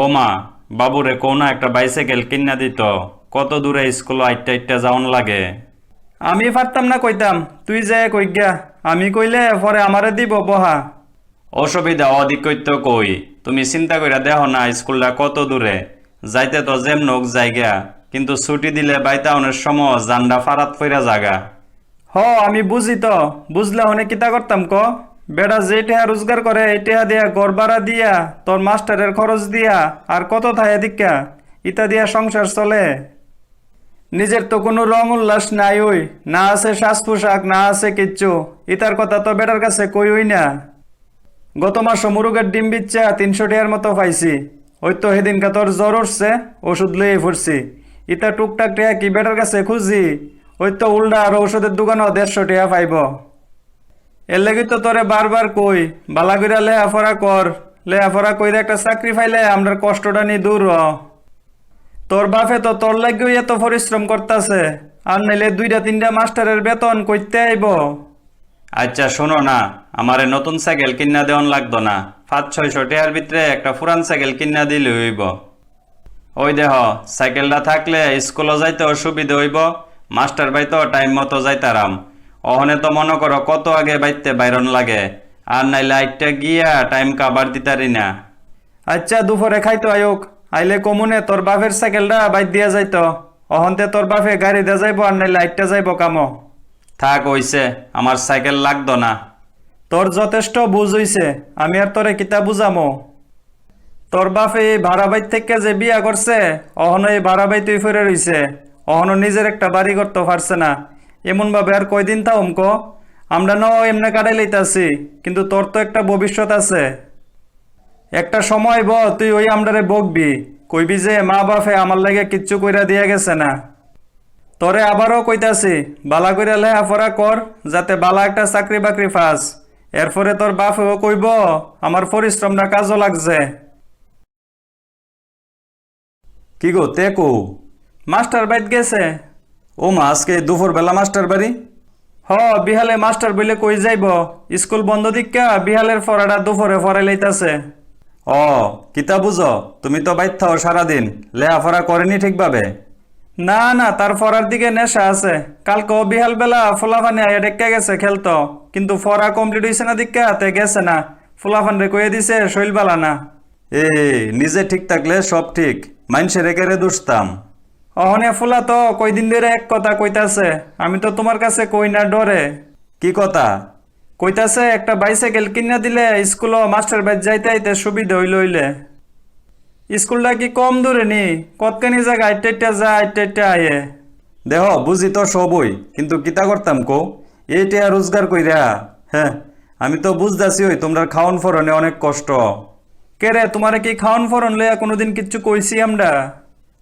ও মা বাবুরে কোনা একটা বাইসাইকেল কিনা দিত। কত দূরে স্কুল আইটটা আইটটা যাওন লাগে। আমি পারতাম না কইতাম তুই যে কই গিয়া আমি কইলে পরে আমারে দিব বহা। অসুবিধা অধিক কইত কই? তুমি চিন্তা কইরা দেখো না স্কুলটা কত দূরে। যাইতে তো যেম নোক জায়গা কিন্তু ছুটি দিলে বাইতাউনের সময় জান্ডা ফারাত ফইরা জাগা। হ আমি বুঝি তো বুঝলে অনেক কিতা করতাম ক? বেটা যে টেহা রোজগার করে, এই টেহা দিয়া গড় ভাড়া দিয়া, তোর মাস্টারের খরচ দিয়া, আর কত থায় দিকা ইতা দিয়া সংসার চলে। নিজের তো কোনো রং উল্লাস নাই ওই, না আছে শ্বাস পোশাক না আছে কিচ্ছু। ইতার কথা তো বেটার কাছে কই ওই না। গত মাস মুরুগের ডিম বিচ্ছা তিনশো টাকার মতো পাইছি। ওই তো সেদিনকা তোর জ্বর উঠছে, ওষুধ লইয়ে ফুরছি। ইতা টুকটাক টেয়া কি বেটার কাছে খুঁজি? ওই তো উল্টা আর ঔষধের দোকানও দেড়শো টাকা পাইব। এর লাগি তো তোরে বারবার কই, বালা কইরা লেহাফরা কর লেহাফরা কইরা একটা চাকরি পাইলে আমরা কষ্টটা নি দূর হ। তোর বাপে তো তোর লাগিও এত পরিশ্রম করতাছে, আর নাইলে দুইটা তিনটা মাস্টারের বেতন কইতে আইব। আচ্ছা শোনো না, আমারে নতুন সাইকেল কিনা দেওয়ান লাগতো না। পাঁচ, ছয়শো টাকার ভিতরে একটা পুরান সাইকেল কিনা দিলে হইব। ওই দেহ সাইকেলটা থাকলে স্কুলে যাইতে অসুবিধা হইব, মাস্টার ভাই তো টাইম মতো যাইতারাম। অহনে তো মনে করো কত আগে বাইতে বাইরন লাগে। আর নাইলে আইটটা গিয়া টাইম কাবার দিতারি না। আচ্ছা দুপুরে খাইতো আয়োক। আইলে কমুনে তোর বাপের সাইকেলটা বাইর দিয়া যাইতো। অহন্তে তোর বাপে গাড়ি দিয়ে যাইব আর নাইলে আইটটা যাইব কামো। থাক, হইছে। আমার সাইকেল লাগতো না। তোর যথেষ্ট বুঝ হইছে। আমি আর তোরে কিতা বুঝামো? তোর বাপে এই ভাড়া বাইর থেকে যে বিয়া করছে, অহনো এই ভাড়া বাই তুই ফিরে রইছে। অহনো নিজের একটা বাড়ি করতে পারছে না। এমন ভাবে আর কয়দিন তা অমক আমরা ন এমনি কাটাই লইতাছি কিন্তু তোর তো একটা ভবিষ্যৎ আছে। একটা সময় ব তুই ওই আমরারে বকবি কইবি যে মা বাপে আমার লাগে কিচ্ছু কইরা দিয়া গেছে না। তোরে আবারও কইতাছি বালা কইরা লেহাফরা কর যাতে বালা একটা চাকরি বাকরি পাস। এরপরে তোর বাপেও কইব আমার পরিশ্রমটা কাজও লাগছে। কি গো তে কো? মাস্টার বাইত গেছে। ও মা আজকে দুপুর বেলা মাস্টার বাড়ি? হ বিহালে মাস্টার বইলে কই যাইব? স্কুল বন্ধ দিকা বিহালের ফরাটা দুপুরে ফরাই লইতাছে। ও কিতা বুঝো? তুমি তো বাইর থাও সারাদিন। লেহাফারা করেনি ঠিকভাবে? না না তার ফরার দিকে নেশা আছে। কালকে বিহাল বেলা ফুলাফানি আয়া ডেকে গেছে খেলতো। কিন্তু ফরা কমপ্লিট হইছে না দিকা হাতে গেছে না। ফুলাফান রে কয়ে দিছে শৈল বালা না। এ নিজে ঠিক থাকলে সব ঠিক। মাইনসে রেখে রে দুষতাম। অহনে ফুলা তো কয়দিন ধরে এক কথা কইতাছে আমি তো তোমার কাছে কই না ডরে। কি কথা? কইতাছে একটা বাইসাইকেল কিনা দিলে স্কুল মাস্টার বাইর যাইতে আইতে সুবিধা হইল হইলে। স্কুলটা কি কম দূরে নি? কতখানি জায়গা? আইটে আইটে যা আইটে আইটে আয়ে। দেহ বুঝি তো সবই কিন্তু কিতা করতাম কো? এইটা রোজগার কইরা হ্যাঁ আমি তো বুঝতাছি ওই তোমরা খাওন ফরনে অনেক কষ্ট। কে রে তোমারে কি খাওন ফরন লইয়া কোনোদিন কিচ্ছু কইছি আমরা?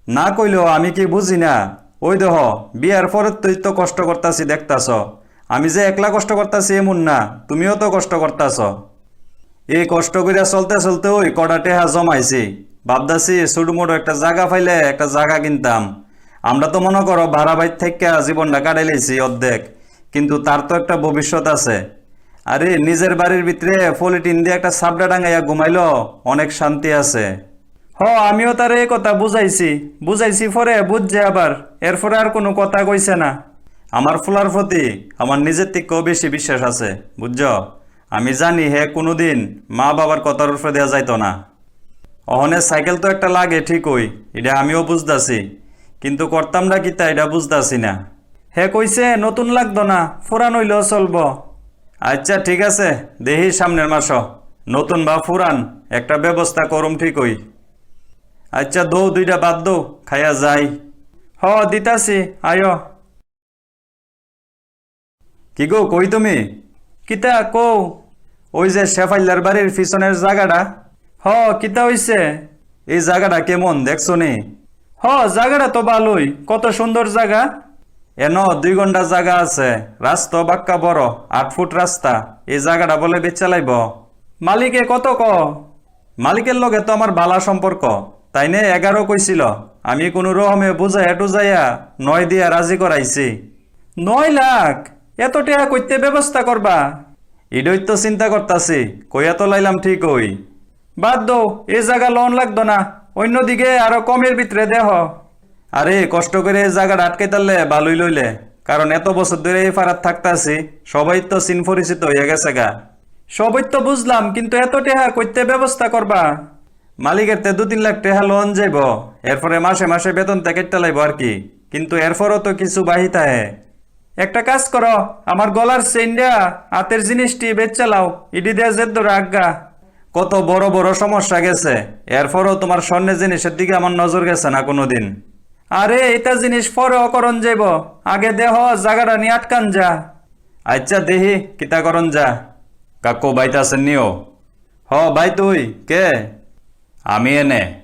না কইলেও আমি কি বুঝি না? ওই দেহ, বিয়ার পরে তুই তো কষ্ট করতাছি দেখতাছ। আমি যে একলা কষ্ট করতাছি এমন না, তুমিও তো কষ্ট করতাছ। এই কষ্ট করিয়া চলতে চলতে ওই কটা টেহা জমাইছি। ভাবদাছি ছোটমোটো একটা জায়গা ফাইলে একটা জায়গা কিনতাম। আমরা তো মনে করো ভাড়া বাইর থেকে জীবনটা কাটাই লাইছি অর্ধেক, কিন্তু তার তো একটা ভবিষ্যৎ আছে। আরে নিজের বাড়ির ভিতরে পলিটিন দিয়ে একটা সাবডা ডাঙাইয়া ঘুমাইল অনেক শান্তি আছে। হ, আমিও তার এই কথা বুঝাইছি। বুঝাইছি পরে, বুঝছে আবার। এরপরে আর কোনো কথা কইছে না। আমার ফুলার প্রতি আমার নিজের থেকেও বেশি বিশ্বাস আছে, বুঝছ? আমি জানি হে কোনোদিন মা বাবার কথার উপরে দেওয়া যাইতো না। অহনে সাইকেল তো একটা লাগে, ঠিকই, এটা আমিও বুঝতাছি। কিন্তু করতাম না কিতা এটা বুঝতাছি না। হে কইছে, নতুন লাগতো না, ফুরান হইলেও চলব। আচ্ছা ঠিক আছে, দেহি সামনের মাস। নতুন বা ফুরান, একটা ব্যবস্থা করুম ঠিকই। আচ্ছা দৌ, দুইটা বাদ দৌ খাইয়া যাই। হ, দিতাছি, আয়। কি গো, কই তুমি? কিতা কও? ওই যে শেফাইলার বাড়ির পিছনের জায়গাটা। হ, কিতা হইছে? এই জায়গাটা কেমন, দেখছ নি? হ, জায়গাটা তো ভালোই, কত সুন্দর জায়গা। এন, দুই ঘণ্টা জায়গা আছে, রাস্তা বাক্কা বড়, আট ফুট রাস্তা, এই জায়গাটা বলে বেচালাইব মালিকে কত ক? মালিকের লগে তো আমার বালা সম্পর্ক। তাই নে এগারো কইছিল, আমি কোনো রকমে বুঝাইয়া টুজাইয়া নয় দিয়া রাজি করাইছি। নয় লাখ? এত টাকা কইতে ব্যবস্থা করবা? ইডই তো চিন্তা করতাছি, কইয়া তো লাইলাম ঠিক ওই বাদ দো এই জায়গা লোন লাগতো না, অন্যদিকে আরও কমের ভিতরে দেহ। আরে, কষ্ট করে এই জায়গাটা আটকে তারলে ভালোই লইলে, কারণ এত বছর ধরে এই ফারাত থাকতাছি, সবাই তো চিন পরিচিত হয়ে গেছে গা। সবই তো বুঝলাম, কিন্তু এত টেহা করতে ব্যবস্থা করবা? মালিকের তে দু তিন লাখ টাকা লোন যাইব। এরপরে মাসে মাসে বেতন থেকে লাইব আর কি। কিন্তু এরপরও তো কিছু বাহিতা হে একটা কাজ করো, আমার গলার চেইনটা, হাতের জিনিসটি বেচ চালাও ইডি দেয়া জেদ ধরে আজ্ঞা। কত বড় বড় সমস্যা গেছে। এরপরও তোমার স্বর্ণের জিনিসের দিকে আমার নজর গেছে না কোনোদিন। আরে, এটা জিনিস পরে অকরণ যাইব। আগে দেহ জায়গাটা নিয়ে আটকান যা। আচ্ছা দেহি, কিতা করন যা। কাকু, বাইতে আছেন নিও। হ ভাই তুই। কে? আমি এনে।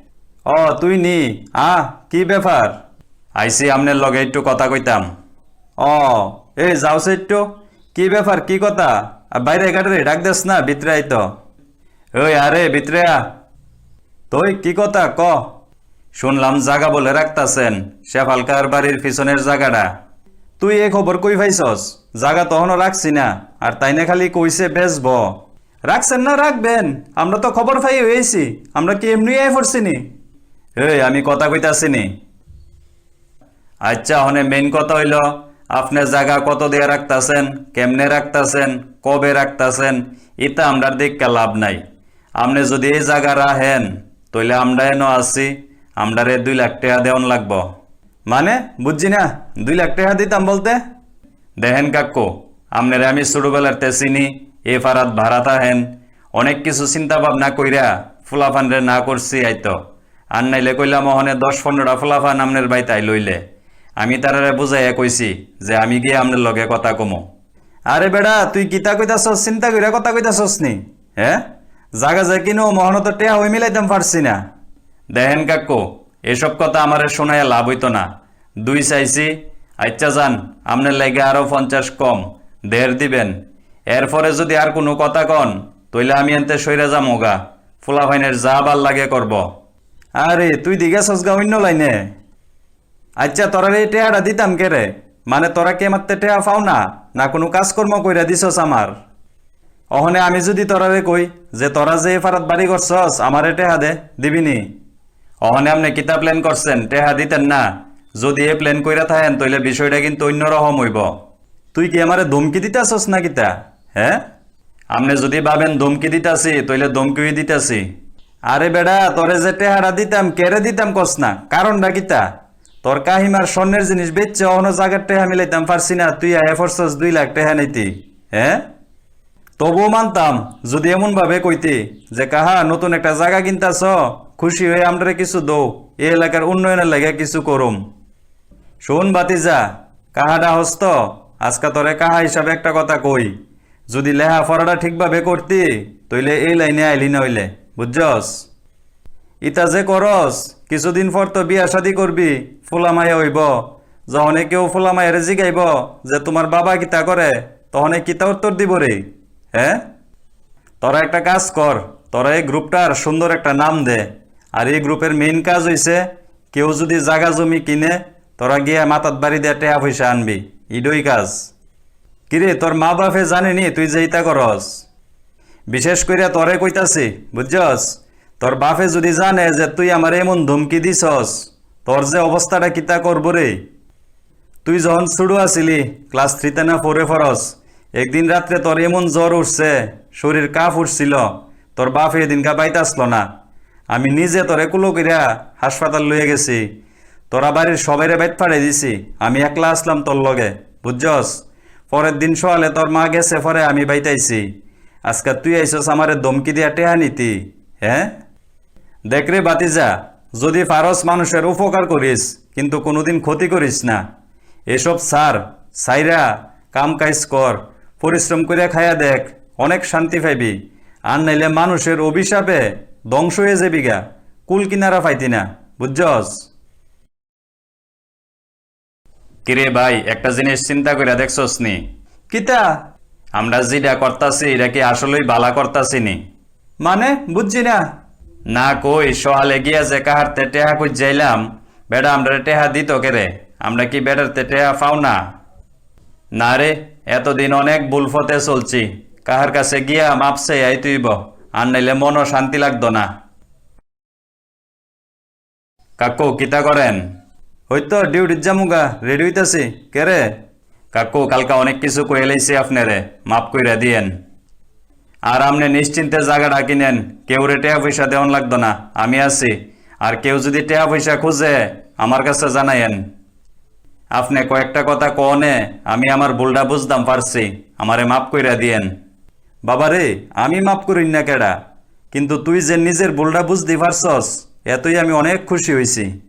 অ, তুই নি। আ, কি ব্যাপার? আইসি আমনের লগে একটু কথা কইতাম। ও এই যাওছে একটু। কি ব্যাপার, কি কথা? আর বাইরে গাড়ি ডাক দেস না, ভিতরে আইতো ওই, আরে, ভিতরে আ। তুই, কি কথা, ক? শুনলাম জাগা বলে রাখতাছেন, শেফালকার বাড়ির পিছনের জায়গাটা তুই এ খবর কই পাইছস? জাগা তখনও রাখছি না, আর তাইনে খালি কইছে বেচব। রাখছেন না রাখবেন। আমরা তো খবর পাই হয়েছি। আমরা কি এমনি আই পড়ছি নি? এই আমি কথা কইতাছি নি। আচ্ছা হনে মেইন কথা হইল আপনার জায়গা কত দিয়ে রাখতাছেন কেমনে রাখতাছেন কবে রাখতাছেন এটা আমরার দেখতে লাভ নাই। আপনি যদি এই জায়গা রাহেন তইলে আমরা এনো আছি আমরারে দুই লাখ টাকা দেওয়ান লাগবো। মানে বুঝছি না দুই লাখ টাকা দিতাম বলতে? দেখেন কাকু আমনের আমি ছোটবেলার তে চিনি এ ফারাত ভাড়া থাহেন অনেক কিছু চিন্তা ভাবনা কইরা ফুলাফান রে না করছি আইতো। আর নাইলে কইলাম মহনে দশ পনেরোটা ফুলাফান আমনের বাইতাই লইলে। আমি তারারে বুঝাইয়া কইছি যে আমি গিয়ে আমনের লগে কথা কমো। আরে বেড়া, তুই কিতা কইতাছস, চিন্তা কইরা কথা কইতাছস নি? হ্যাঁ? জাগা যায় কিনো মহন তো টেহা হই মিলাইতাম পারছি না। দেখেন কাকু, এসব কথা আমারে শোনাইয়া লাভ হইতো না। দুই চাইছি আচ্ছা যান, আমনের লাগে আরও পঞ্চাশ কম, দেড় দিবেন। এরপরে যদি আর কোনো কথা কন, তইলে আমি এনতে সইরা যামোগা ফুলা ভাইনের যা ভালো লাগে করব। আরে, তুই দিঘা সসগা অন্য লাইনে? আচ্ছা তোরা এই টেহাটা দিতাম কে রে? মানে তোরা কে মারতে টেহা পাও না না কোনো কাজকর্ম কইরা দিছস আমার? অহনে আমি যদি তোরারে কই যে তোরা যে এ ফারাত বাড়ি করছস, আমারে টেহা দে দিবিনি অহনে আপনি কিতা প্ল্যান করছেন, টেহা দিতেন না। যদি এ প্ল্যান কইরা থাকেন তইলে বিষয়টা কিন্তু অন্যরকম হইব। তুই কি আমারে ধমকি দিতাছস না কিতা? হ্যাঁ? আপনি যদি ভাবেন ধমকি দিতাছি, তইলে ধমকি দিতাছি। আরে বেড়া, তোরে যে টেহারা দিতাম কেড়ে দিতাম কস না? কারণটা কিতা তোর কাহিমার স্বর্ণের জিনিস বেচছে অহন জায়গার টেহা মিলাইতাম, পারছি না। তুই আয় ফরছস দুই লাখ টেহা নিতি। হ্যাঁ? তবুও মানতাম, যদি এমন ভাবে কইতি যে, কাহা, নতুন একটা জায়গা কিনতাছ, খুশি হয়ে আমরা কিছু দৌ এই এলাকার উন্নয়নের লাগে কিছু করুম। শোন বাতিজা কাহাডা হস্ত, আজকা তোরে কাহা হিসাবে একটা কথা কই? যদি লেহা ফরাটা ঠিকভাবে করতি, তইলে এই লাইনে আইলি নইলে, বুঝছস? ইতা যে করস, কিছুদিন পর তো বিয়া শাদি করবি, ফুলামাইয়া হইব। যখনে কেউ ফুলামাইয়ার জিগাইব যে তোমার বাবা কিতা করে তখনে কিতা উত্তর দিব রে হ্যাঁ তোরা একটা কাজ কর, তোরা এই গ্রুপটার সুন্দর একটা নাম দে। আর এই গ্রুপের মেইন কাজ হইছে, কেউ যদি জাগা জমি কিনে, তোরা গিয়া মাতাত বাড়ি দিয়ে টেয়া পয়সা আনবি। ইডই কাজ। কিরে, তোর মা বাপে জানেনি তুই যে ইতা করস? বিশেষ করে তরে কইতাছি, বুঝছস? তোর বাপে যদি জানে যে তুই আমার এমন ধমকি দিছস, তোর যে অবস্থাটা কিতা করব রে? তুই যখন ছুড়ু আছিলি, ক্লাস থ্রিতে না ফোরে ফরস একদিন রাত্রে তোর এমন জ্বর উঠছে, শরীর কাফ উঠছিল, তোর বাপ এদিনকা বাইতে আসলো না। আমি নিজে তোরে কুলো কইরা হাসপাতাল লইয়ে গেছি, তোরা বাড়ির সবাইরে বাইত ফাড়ে দিছি, আমি একলা আসলাম তোর লগে, বুঝছস? পরের দিন সকালে তোর মা গেছে, পরে আমি বাইতাইছি। আজকে তুই আইসস আমারে দমকি দিয়া টেহা নিতি হ্যাঁ? দেখ রে বাতিজা, যদি পারস মানুষের উপকার করিস, কিন্তু কোনোদিন ক্ষতি করিস না। এসব সার, সাইরা, কাম কাজ কর, পরিশ্রম করে খায়া দেখ, অনেক শান্তি পাইবি। আর নাইলে মানুষের অভিশাপে ধ্বংস হয়ে যাবি গা, কুল কিনারা পাইতি না, বুঝছস? কিরে ভাই একটা জিনিস চিন্তা করে দেখছস নি? কিতা? আমরা যেটা করতাছি এটা কি আসলেই বালা করতাছি নি মানে? বুঝছি না। না কই সহালে গিয়া যে কাহারতে টেহা কই যাইলাম বেটা আমরা টেহা দিত কেরে আমরা কি বেটারতে টেহা পাও না? না রে এতদিন অনেক বুলফতে চলছি। কাহার কাছে গিয়া মাপসে আই তুইব আর নাইলে মনও শান্তি লাগতো না। কাকু কিতা করেন? ওই তো ডিউটির জামুগা রেডি হইতাছি। কে রে কাকু, কালকা অনেক কিছু কয়ে লাইছি আপনারে। মাফ কইরা দিয়েন। আর আপনি নিশ্চিন্তে জায়গা ডাকি নেন। কেউ রে টেয়া পয়সা দেওয়ান লাগতো না। আমি আছি। আর কেউ যদি টেয়া পয়সা খুঁজে, আমার কাছে জানাইয়েন আপনি কয়েকটা কথা কনে আমি আমার ভুলটা বুঝতাম পারছি। আমারে মাফ কইরা দিয়েন। বাবা রে, আমি মাফ করিন না কেডা? কিন্তু তুই যে নিজের ভুলটা বুঝতে পারছস, এতই আমি অনেক খুশি হইছি।